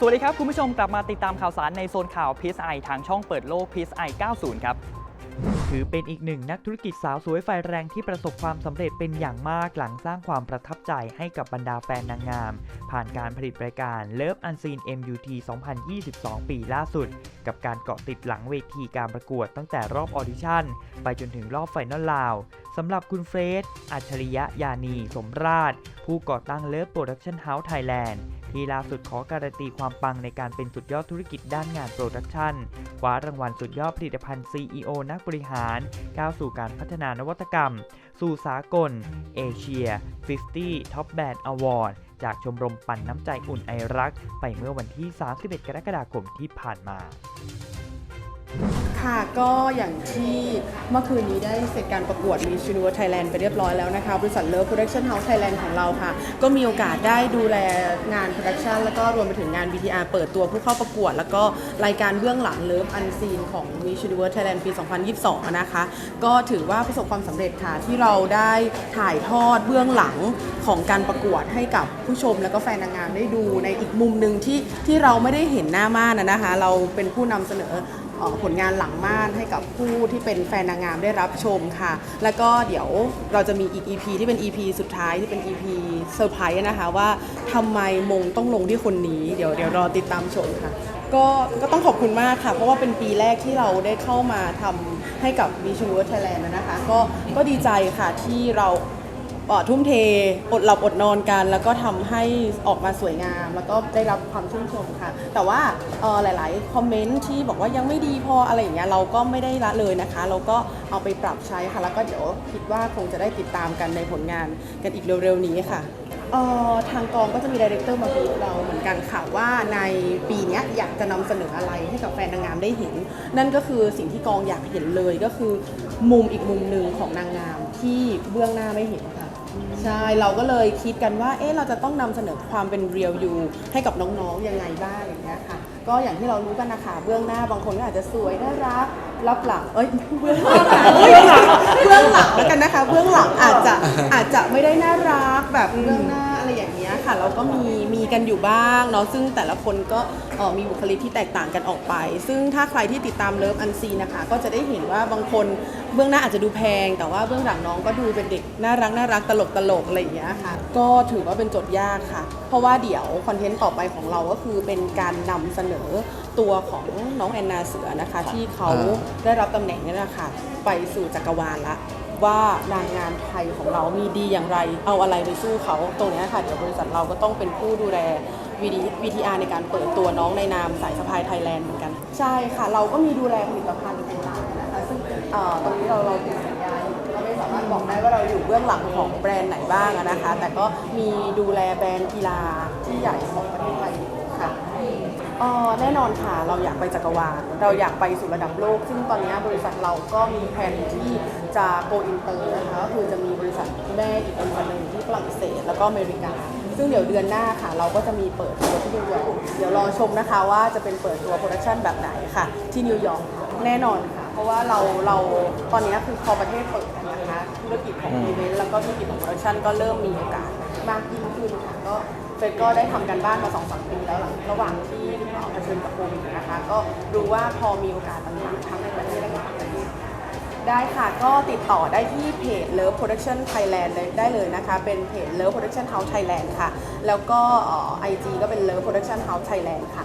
สวัสดีครับ คุณผู้ชมกลับมาติดตามข่าวสารในโซนข่าว PSI ทางช่องเปิดโลก PSI 90 ครับถือเป็นอีกหนึ่งนักธุรกิจสาวสวยไฟแรงที่ประสบความสำเร็จเป็นอย่างมากหลังสร้างความประทับใจให้กับบรรดาแฟนนางงาม ผ่านการผลิตรายการ Love Unseen MUT 2022 ปีล่าสุด กับการเกาะติดหลังเวทีการประกวดตั้งแต่รอบออดิชั่น ไปจนถึงรอบไฟนอลลาวสำหรับคุณเฟรดอัจฉริยะยานี สมราช ผู้ก่อตั้ง Love Production House Thailand ที่ล่าสุดขอการันตีความปังในการเป็นสุดยอดธุรกิจด้านงานโปรดักชันคว้ารางวัลสุดยอดผลิตภัณฑ์ CEO นักบริหาร ก้าวสู่การพัฒนานวัตกรรม สู่สากล เอเชีย 50 Top Band Award จากชมรมปั่นน้ำใจอุ่นไอรัก ไปเมื่อวันที่ 31 กรกฎาคมที่ผ่านมา ค่ะก็อย่างที่เมื่อคืนนี้ได้เสร็จการประกวด Miss Universe Thailand ไปเรียบร้อยแล้วนะคะ บริษัท Love Production House Thailand ของเราค่ะ ก็มีโอกาสได้ดูแลงาน Production แล้วก็รวมไปถึงงาน VTR เปิดตัวผู้เข้าประกวด แล้วก็รายการเบื้องหลัง Love Unseen ของ Miss Universe Thailand ปี 2022 นะคะ ก็ถือว่าประสบความสำเร็จค่ะที่เราได้ถ่ายทอดเบื้องหลังของการประกวดให้กับผู้ชมแล้วก็แฟนนางงามได้ดูในอีกมุมหนึ่งที่ที่เราไม่ได้เห็นหน้าม่านนะนะคะ เราเป็นผู้นำเสนอ ผลงานหลังม่านให้กับผู้ที่เป็นแฟนนางงามได้รับชมค่ะ แล้วก็เดี๋ยวเราจะมีอีก EP ที่เป็น EP สุดท้ายที่เป็น EP เซอร์ไพรส์นะคะว่าทำไมมงต้องลงที่คนนี้ เดี๋ยวเดี๋ยวรอติดตามชมค่ะก็ก็ต้องขอบคุณมากค่ะ เพราะว่าเป็นปีแรกที่เราได้เข้ามาทำให้กับ Miss Universe Thailand นะคะ ก็ก็ดีใจค่ะที่เรา ทุ่มเทอดหลับอดนอนกัน แล้วก็ทำให้ออกมาสวยงาม แล้วก็ได้รับความชื่นชมค่ะ แต่ว่าอ่อหลาย ๆ คอมเมนต์ที่บอกว่ายังไม่ดีพออะไรอย่างเงี้ยเราก็ไม่ได้ละเลยนะคะ เราก็เอาไปปรับใช้ค่ะ แล้วก็เดี๋ยวคิดว่าคงจะได้ติดตามกันในผลงานกันอีกเร็ว ๆ นี้ค่ะออทางกองก็จะมีดีเรคเตอร์มาบีบเราเหมือนกันค่ะว่าในปีนี้อยากจะนำเสนออะไรให้กับแฟนนางงามได้เห็น นั่นก็คือสิ่งที่กองอยากเห็นเลยก็คือ มุมอีกมุมหนึ่งของนางงามที่เบื้องหน้าไม่เห็นค่ะ ใช่ เราก็เลยคิดกันว่า เอ๊ะ เราจะต้องนำเสนอความเป็นเรียลยูให้กับน้องๆ ยังไงบ้างอย่างเงี้ยค่ะ ก็อย่างที่เรารู้กันนะคะ เบื้องหน้าบางคนก็อาจจะสวยน่ารัก รับหลัง เอ้ย เบื้องหลังเบื้องหลังเบื้องหลังแล้วกันนะคะ เบื้องหลังอาจจะอาจจะไม่ได้น่ารักแบบเบื้องหน้าอะไรอย่างเงี้ย ค่ะ เราก็มีมีกันอยู่บ้างเนาะซึ่งแต่ละคนก็เอ่อมีบุคลิกที่แตกต่างกันออกไป ซึ่งถ้าใครที่ติดตามเลิฟอันซีนะคะ ก็จะได้เห็นว่าบางคนเบื้องหน้าอาจจะดูแพง แต่ว่าเบื้องหลังน้องก็ดูเป็นเด็กน่ารักน่ารักตลกตลกอะไรอย่างเงี้ยค่ะ ก็ถือว่าเป็นโจทย์ยากค่ะ เพราะว่าเดี๋ยวคอนเทนต์ต่อไปของเราก็คือเป็นการนำเสนอตัวของน้องแอนนาเสือนะคะ ที่เขาได้รับตำแหน่งนี้นะคะไปสู่จักรวาลละ ว่านางงามไทยของเรามีดีอย่างไร เอาอะไรไปสู้เขา ตรงนี้ค่ะ เดี๋ยวบริษัทเราก็ต้องเป็นผู้ดูแล VTR ในการเปิดตัวน้องในนามสายสะพายไทยแลนด์เหมือนกัน ใช่ค่ะ เราก็มีดูแลผลิตภัณฑ์เป็นหลักนะคะซึ่งเอ่อตรงนี้เราเราติดสัญญาอยู่เราไม่สามารถบอกได้ว่าเราอยู่เบื้องหลังของแบรนด์ไหนบ้างนะคะ แต่ก็มีดูแลแบรนด์กีฬาที่ใหญ่ของประเทศไทยอยู่ค่ะ เอ่อแน่นอนค่ะ เราอยากไปจักรวาล เราอยากไปสู่ระดับโลก ซึ่งตอนนี้บริษัทเราก็มีแผนที่จะโกอินเตอร์นะคะ ก็คือจะมีบริษัทแม่อีกบริษัทหนึ่งที่ฝรั่งเศสแล้วก็อเมริกา ซึ่งเดี๋ยวเดือนหน้าค่ะ เราก็จะมีเปิดตัวที่นิวยอร์กเดี๋ยวรอชมนะคะว่าจะเป็นเปิดตัวโปรดักชันแบบไหนค่ะ ที่นิวยอร์กแน่นอนค่ะ เพราะว่าเราเราตอนนี้คือพอประเทศเปิดนะคะธุรกิจของอีเวนต์แล้วก็ธุรกิจของโปรดักชันก็เริ่มมีโอกาสมากยิ่งขึ้นค่ะก็ เฟดก็ได้ทำกันบ้านมาสองสามปีแล้วหลังระหว่างที่เอ่อเผชิญกับโควิดนะคะ ก็รู้ว่าพอมีโอกาสต่างๆทั้งในประเทศและต่างประเทศได้ค่ะ ก็ติดต่อได้ที่เพจ Love Production Thailand เลยได้เลยนะคะ เป็นเพจ Love Production House Thailand ค่ะ แล้วก็ไอจีก็เป็น Love Production House Thailand ค่ะ